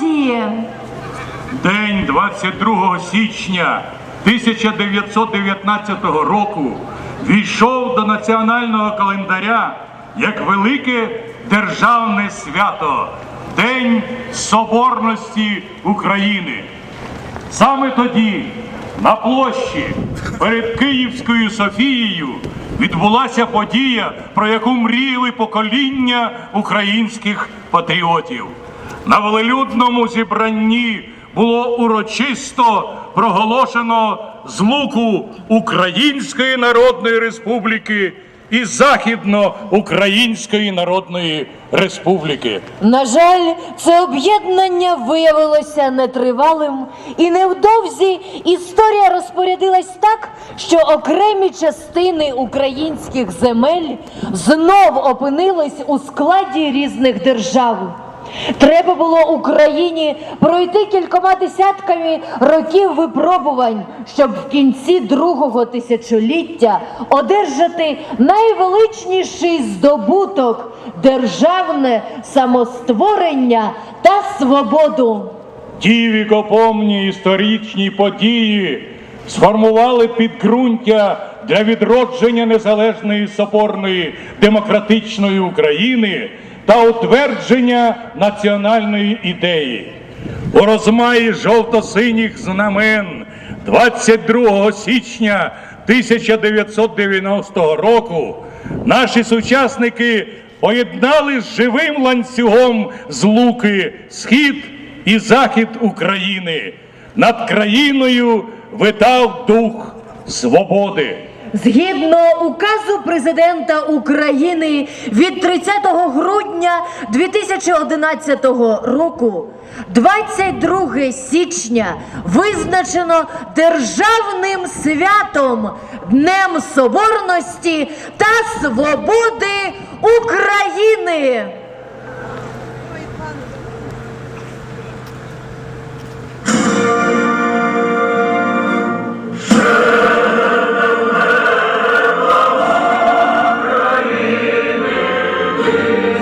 події? День 22 січня 1919 року війшов до національного календаря як велике державне свято День Соборності України. Саме тоді на площі перед Київською Софією відбулася подія, про яку мріяли покоління українських патріотів. На велелюдному зібранні було урочисто проголошено злуку Української Народної Республіки і Західноукраїнської Народної Республіки. На жаль, це об'єднання виявилося нетривалим, і невдовзі історія розпорядилась так, що окремі частини українських земель знов опинились у складі різних держав. Треба було Україні пройти кількома десятками років випробувань, щоб в кінці другого тисячоліття одержати найвеличніший здобуток державне самостворення та свободу. Ті вікопомні історичні події сформували підґрунтя для відродження незалежної соборної демократичної України та утвердження національної ідеї. У розмаї жовто-синіх знамен 22 січня 1990 року наші сучасники поєднали з живим ланцюгом злуки схід і захід України. Над країною витав дух свободи. Згідно указу президента України від 30 грудня 2011 року, 22 січня визначено державним святом Днем Соборності та Свободи України. Música